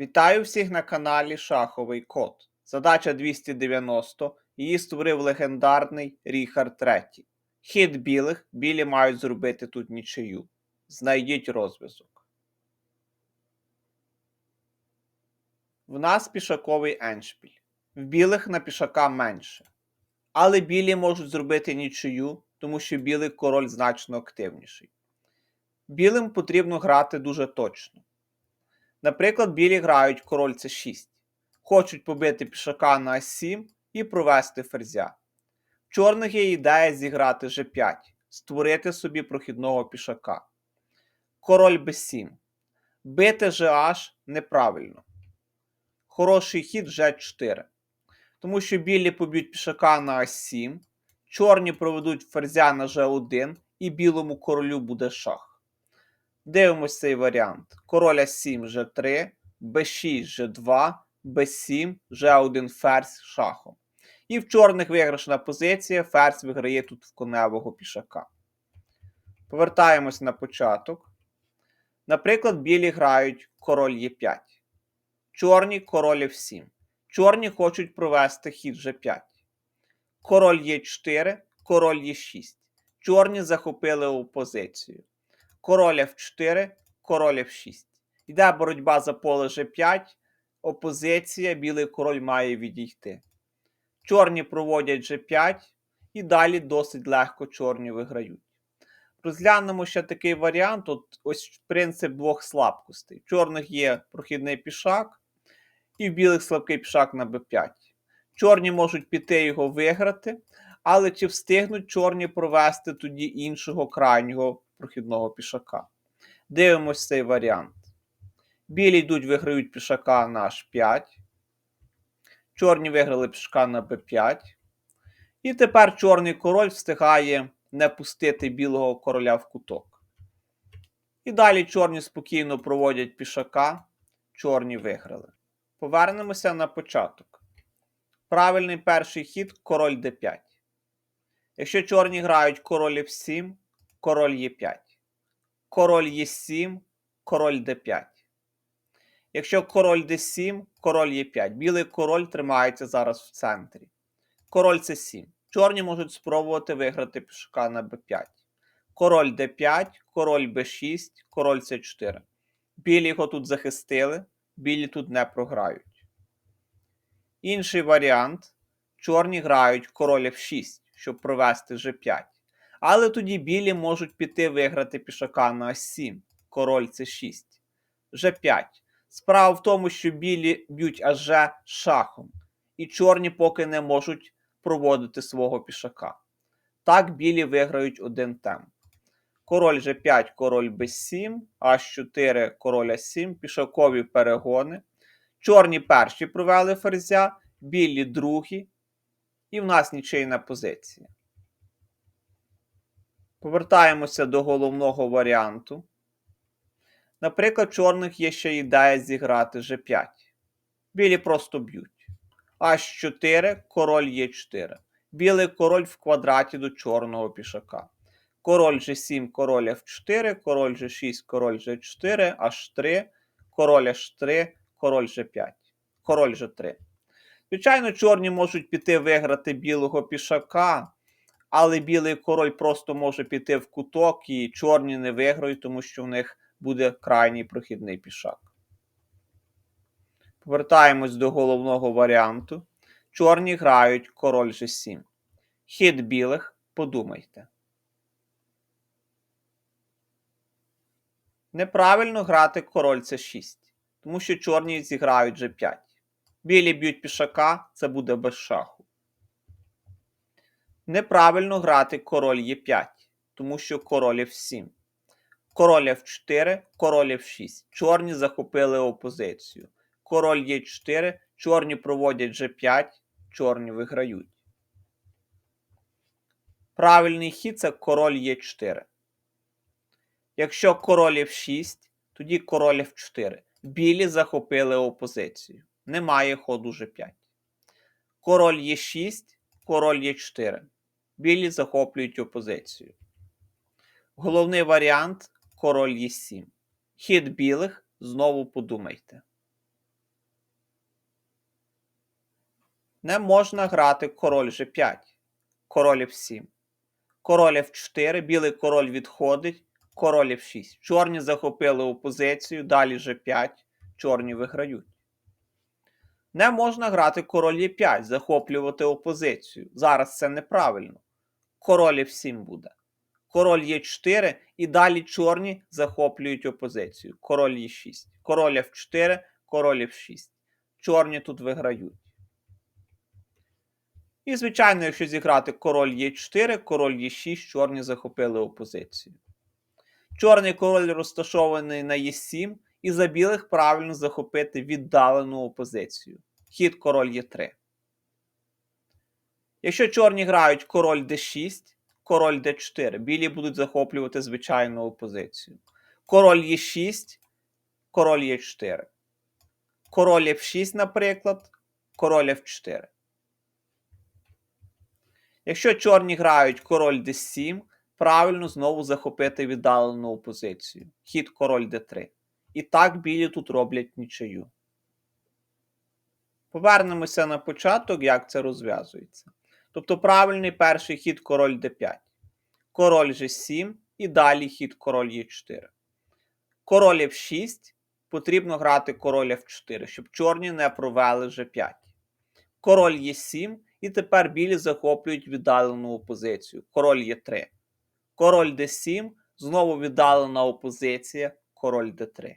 Вітаю всіх на каналі Шаховий Код. Задача 290. Її створив легендарний Ріхард III. Хід білих, білі мають зробити тут нічию. Знайдіть розв'язок. В нас пішаковий еншпіль. В білих на пішака менше. Але білі можуть зробити нічию, тому що білий король значно активніший. Білим потрібно грати дуже точно. Наприклад, білі грають король c6, хочуть побити пішака на А7 і провести ферзя. В чорних є ідея зіграти G5, створити собі прохідного пішака. Король b7. Бити GH неправильно. Хороший хід G4. Тому що білі поб'ють пішака на А7, чорні проведуть ферзя на G1 і білому королю буде шах. Дивимось цей варіант. Король А7 G3, Б6 G2, Б7, G1 ферзь шахом. І в чорних виграшна позиція, ферзь виграє тут в коневого пішака. Повертаємось на початок. Наприклад, білі грають король Е5. Чорні король F7. Чорні хочуть провести хід G5. Король Е4, король Е6. Чорні захопили опозицію король F4, король F6. Йде боротьба за поле G5, опозиція, білий король має відійти. Чорні проводять G5, і далі досить легко чорні виграють. Розглянемо ще такий варіант: От ось принцип двох слабкостей. Чорних є прохідний пішак, і в білих слабкий пішак на b5. Чорні можуть піти його виграти, але чи встигнуть чорні провести тоді іншого крайнього прохідного пішака. Дивимось цей варіант. Білі йдуть, виграють пішака на H5. Чорні виграли пішака на b5. І тепер чорний король встигає не пустити білого короля в куток. І далі чорні спокійно проводять пішака, чорні виграли. Повернемося на початок. Правильний перший хід король d5. Якщо чорні грають король f7, король Е5. Король Е7, король Д5. Якщо король Д7, король Е5. Білий король тримається зараз в центрі. Король С7. Чорні можуть спробувати виграти пішака на Б5. Король Д5, король Б6, король С4. Білі його тут захистили, білі тут не програють. Інший варіант. Чорні грають король F6, щоб провести G5. Але тоді білі можуть піти виграти пішака на А7, король С6, Ж5. Справа в тому, що білі б'ють аж шахом, і чорні поки не можуть проводити свого пішака. Так білі виграють один темп. Король G5, король Б7, H4, король А7, пішакові перегони. Чорні перші провели ферзя, білі другі. І в нас нічийна позиція. Повертаємося до головного варіанту. Наприклад, чорних є ще ідея зіграти G5. Білі просто б'ють. H4, король Е4. Білий король в квадраті до чорного пішака. Король G7, король F4, король G6, король G4, H3, король H3, король G5, король G3. Звичайно, чорні можуть піти виграти білого пішака але білий король просто може піти в куток і чорні не виграють, тому що в них буде крайній прохідний пішак. Повертаємось до головного варіанту. Чорні грають король G7. Хід білих, подумайте. Неправильно грати король С6, тому що чорні зіграють G5. Білі б'ють пішака, це буде без шаху. Неправильно грати король Е5, тому що король F7. Король F4, король F6. Чорні захопили опозицію. Король Е4, чорні проводять G5, чорні виграють. Правильний хід це король Е4. Якщо король F6, тоді король F4. Білі захопили опозицію. Немає ходу G5. Король Е6, король Е4. Білі захоплюють опозицію. Головний варіант король Е7. Хід білих знову подумайте. Не можна грати король G5, король F7. Король F4, білий король відходить, король F6. Чорні захопили опозицію, далі G5, чорні виграють. Не можна грати король Е5, захоплювати опозицію. Зараз це неправильно. Король F7 буде. Король Е4 і далі чорні захоплюють опозицію. Король Е6. Король F4, король F6. Чорні тут виграють. І, звичайно, якщо зіграти король Е4, король Е6, чорні захопили опозицію. Чорний король розташований на Е7, і за білих правильно захопити віддалену опозицію. Хід король Е3. Якщо чорні грають король d6, король d4, білі будуть захоплювати звичайну опозицію. Король Е6, король Е4. Король F6, наприклад, король F4. Якщо чорні грають король d7, правильно знову захопити віддалену опозицію. Хід король d3. І так білі тут роблять нічию. Повернемося на початок, як це розв'язується. Тобто правильний перший хід король d5. Король g7 і далі хід король e4. Король f6 потрібно грати король f4, щоб чорні не провели g5. Король e7 і тепер білі захоплюють віддалену опозицію. Король e3. Король d7, знову віддалена опозиція, король d3.